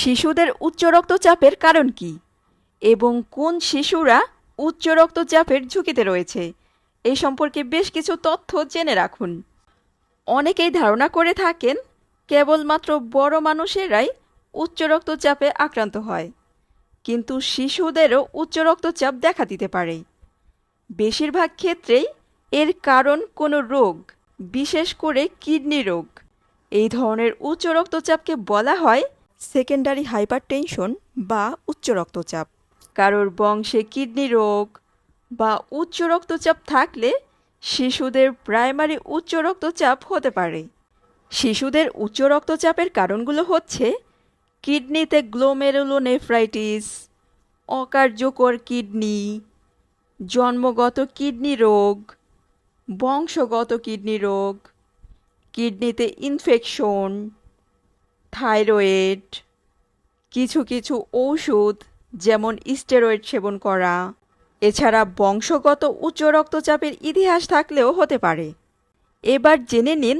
শিশুদের উচ্চ রক্তচাপের কারণ কি? এবং কোন শিশুরা উচ্চ রক্তচাপের ঝুঁকিতে রয়েছে? এই সম্পর্কে বেশ কিছু তথ্য জেনে রাখুন। অনেকেই ধারণা করে থাকেন, কেবলমাত্র বড় মানুষেরাই উচ্চ রক্তচাপে আক্রান্ত হয়। কিন্তু শিশুদেরও উচ্চ রক্তচাপ দেখা দিতে পারে। বেশিরভাগ ক্ষেত্রেই এর কারণ কোনো রোগ, বিশেষ করে কিডনি রোগ। এই ধরনের উচ্চ রক্তচাপকে বলা হয় সেকেন্ডারি হাইপারটেনশন বা উচ্চ রক্তচাপ। কারোর বংশে কিডনি রোগ বা উচ্চ রক্তচাপ থাকলে শিশুদের প্রাইমারি উচ্চ রক্তচাপ হতে পারে। শিশুদের উচ্চ রক্তচাপের কারণগুলো হচ্ছে কিডনিতে গ্লোমেরুলোনেফ্রাইটিস অকার্যকর কিডনি, জন্মগত কিডনি রোগ, বংশগত কিডনি রোগ, কিডনিতে ইনফেকশন থাইরয়েড, কিছু কিছু ঔষধ যেমন স্টেরয়েড সেবন করা। এছাড়া বংশগত উচ্চ রক্তচাপের ইতিহাস থাকলেও হতে পারে। এবার জেনে নিন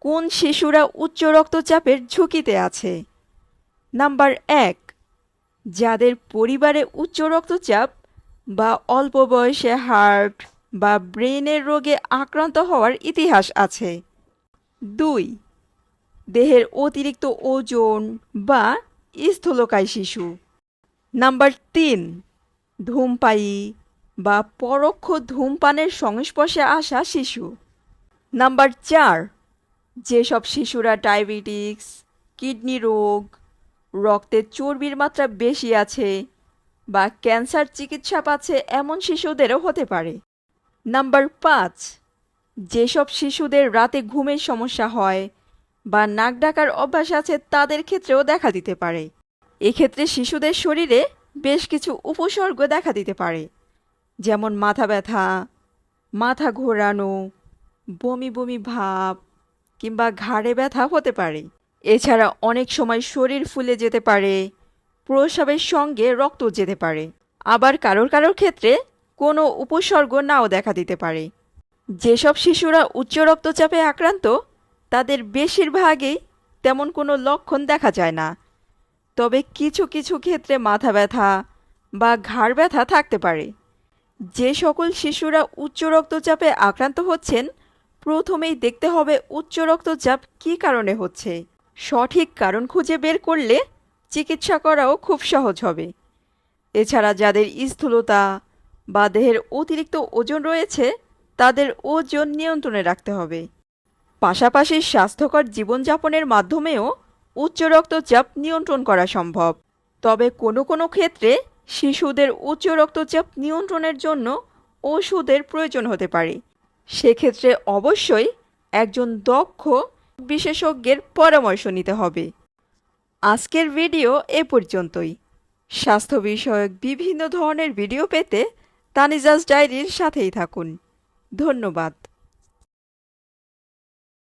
কোন শিশুরা উচ্চ রক্তচাপের ঝুঁকিতে আছে। নাম্বার এক, যাদের পরিবারে উচ্চ রক্তচাপ বা অল্প বয়সে হার্ট বা ব্রেনের রোগে আক্রান্ত হওয়ার ইতিহাস আছে। দুই দেহের অতিরিক্ত ওজন বা স্থূলকায় শিশু। নাম্বার তিন, ধূমপায়ী বা পরোক্ষ ধূমপানের সংস্পর্শে আসা শিশু। নাম্বার চার, যেসব শিশুরা ডায়াবেটিক্স কিডনি রোগ, রক্তে চর্বির মাত্রা বেশি আছে বা ক্যান্সার চিকিৎসা পাচ্ছে এমন শিশুদেরও হতে পারে। নাম্বার পাঁচ, যেসব শিশুদের রাতে ঘুমের সমস্যা হয় বা নাক ডাকার অভ্যাস আছে তাদের ক্ষেত্রেও দেখা দিতে পারে। এক্ষেত্রে শিশুদের শরীরে বেশ কিছু উপসর্গ দেখা দিতে পারে। যেমন মাথা ব্যথা, মাথা ঘোরানো, বমি বমি ভাব, কিংবা ঘাড়ে ব্যথা হতে পারে। এছাড়া অনেক সময় শরীর ফুলে যেতে পারে, প্রস্রাবের সঙ্গে রক্ত যেতে পারে। আবার কারোর কারোর ক্ষেত্রে কোনো উপসর্গ নাও দেখা দিতে পারে। যেসব শিশুরা উচ্চ রক্তচাপে আক্রান্ত তাদের বেশিরভাগই তেমন কোনো লক্ষণ দেখা যায় না। তবে কিছু কিছু ক্ষেত্রে মাথা ব্যথা বা ঘাড় ব্যথা থাকতে পারে। যে সকল শিশুরা উচ্চ রক্তচাপে আক্রান্ত হচ্ছেন, প্রথমেই দেখতে হবে উচ্চ রক্তচাপ কী কারণে হচ্ছে। সঠিক কারণ খুঁজে বের করলে চিকিৎসা করাও খুব সহজ হবে। এছাড়া যাদের স্থূলতা বা দেহের অতিরিক্ত ওজন রয়েছে, তাদের ওজন নিয়ন্ত্রণে রাখতে হবে। পাশাপাশি স্বাস্থ্যকর জীবনযাপনের মাধ্যমেও উচ্চ রক্তচাপ নিয়ন্ত্রণ করা সম্ভব। তবে কোনো কোনো ক্ষেত্রে শিশুদের উচ্চ রক্তচাপ নিয়ন্ত্রণের জন্য ওষুধের প্রয়োজন হতে পারে। সেক্ষেত্রে অবশ্যই একজন দক্ষ বিশেষজ্ঞের পরামর্শ নিতে হবে। আজকের ভিডিও এ পর্যন্তই। স্বাস্থ্য বিষয়ক বিভিন্ন ধরনের ভিডিও পেতে তানিজাজ ডায়েরির সাথেই থাকুন। ধন্যবাদ।